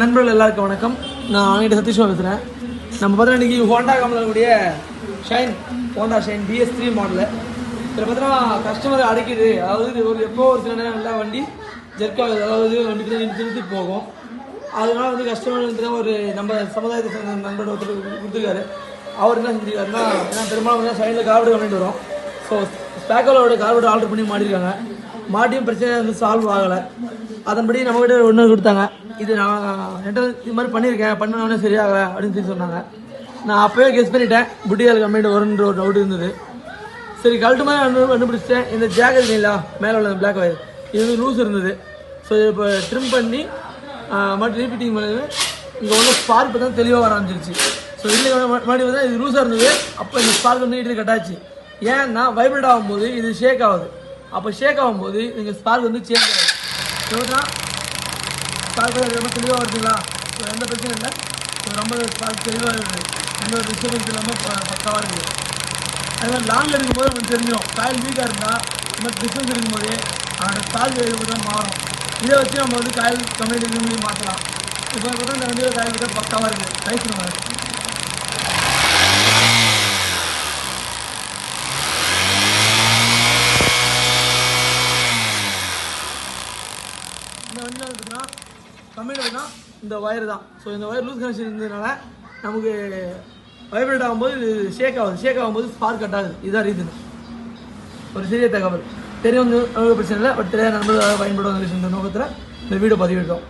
நண்பர்கள் எல்லாருக்கும் வணக்கம். நான் அவங்ககிட்ட சத்தீஷ்மா பேசுகிறேன் நம்ம பார்த்தீங்கன்னா இன்றைக்கி ஹோண்டா கம்பெனியுடைய Shine Honda Shine BS three model இதில் பார்த்தீங்கன்னா கஸ்டமர் அடைக்கிது. அதாவது ஒரு எப்போ ஒரு சில நேரம் நல்லா வண்டி ஜெர்க்காகுது அதாவது வண்டி நிறுத்தி நிறுத்தி போகும். அதனால வந்து கஸ்டமர் வந்து ஒரு நம்ம சமுதாயத்தை சேர்ந்த நண்பர் ஒருத்தர் கொடுத்துருக்காரு. அவர் என்ன செஞ்சிருக்காருன்னா ஏன்னா பெரும்பாலும் வந்து சைடில் கார்பரேட் கம்ப்ளைண்ட் வரும். ஸோ ஸ்பேக்கலோட கார்டு ஆர்டர் பண்ணி மாட்டிருக்காங்க. மாட்டியும் பிரச்சனை சால்வ் ஆகலை. அதன்படி நம்மக்கிட்ட ஒன்று கொடுத்தாங்க. இது நான் என்கிட்ட இது மாதிரி பண்ணியிருக்கேன். பண்ணனே சரியாகலை அப்படின்னு சொல்லி சொன்னாங்க. நான் அப்போவே கெஸ் பண்ணிட்டேன். புட்டியால் கம்ப்ளைண்ட் வரும்ன்ற ஒரு டவுட் இருந்தது. சரி கழட்டு மாதிரி கண்டு கண்டுபிடிச்சிட்டேன். இந்த ஜாக்கெட் இல்லைங்களா? மேலே உள்ள பிளாக் ஒயர் இது வந்து லூஸ் இருந்தது. ஸோ இப்போ ட்ரிம் பண்ணி மட்டும் ரீபீட்டிங் பண்ணது. இங்கே ஒன்று ஸ்பார்க் தான் தெளிவாக வர ஆரம்பிச்சிருச்சு. ஸோ இல்லை மறுபடியும் பார்த்தா இது லூஸாக இருந்தது. அப்போ இந்த ஸ்பார்க் வந்து இட்டு கட்டாச்சு. ஏன்னா வைப்ரேட் ஆகும்போது இது ஷேக் ஆகுது. அப்போ ஷேக் ஆகும்போது நீங்கள் ஸ்பார்க் வந்து சேஞ்ச் ஆகும் ஸோ ஸ்பார்க் ரொம்ப தெளிவாக வருதுங்களா? ஸோ எந்த பிரச்சனையும் இல்லை. ஸோ ரொம்ப ஸ்பார்க் தெளிவாக இருக்குது எந்த ஒரு டிஸ்டர்பன்ஸ் இல்லாமல் பக்காவாக இருக்குது. அதனால் மாதிரி லாங்கில் இருக்கும்போது நமக்கு தெரிஞ்சிடும் காயில் வீக்காக இருந்தால் இந்த மாதிரி டிஸ்டன்ஸ் இருக்கும்போது அதோட ஸ்பார்க் எழுப்பு தான் மாறும். இதை வச்சு நம்ம வந்து காயில் கம்ப்ளைண்ட் இது மாற்றலாம் இப்போ பார்த்தா இந்த வண்டியில் காயில் பார்த்தா பக்காவாக இருக்குது. ரைஸ் நம்ம வண்டியில் பார்த்தீங்கன்னா கம்மியில் தான் இந்த ஒயர் தான். ஸோ இந்த ஒயர் லூஸ் கனெக்ஷன் இருந்ததுனால நமக்கு வைப்ரேட் ஆகும்போது இது ஷேக் ஆகுது. ஷேக் ஆகும்போது ஸ்பார்க் கட் ஆகுது. இதுதான் ரீசன் ஒரு சிறிய தகவல். தெரியும் பிரச்சனை இல்லை. பட் தெரியாத நண்பர்கள் பயன்படுவாங்க இந்த நோக்கத்தில் இந்த வீடியோ பதிவிட்டோம்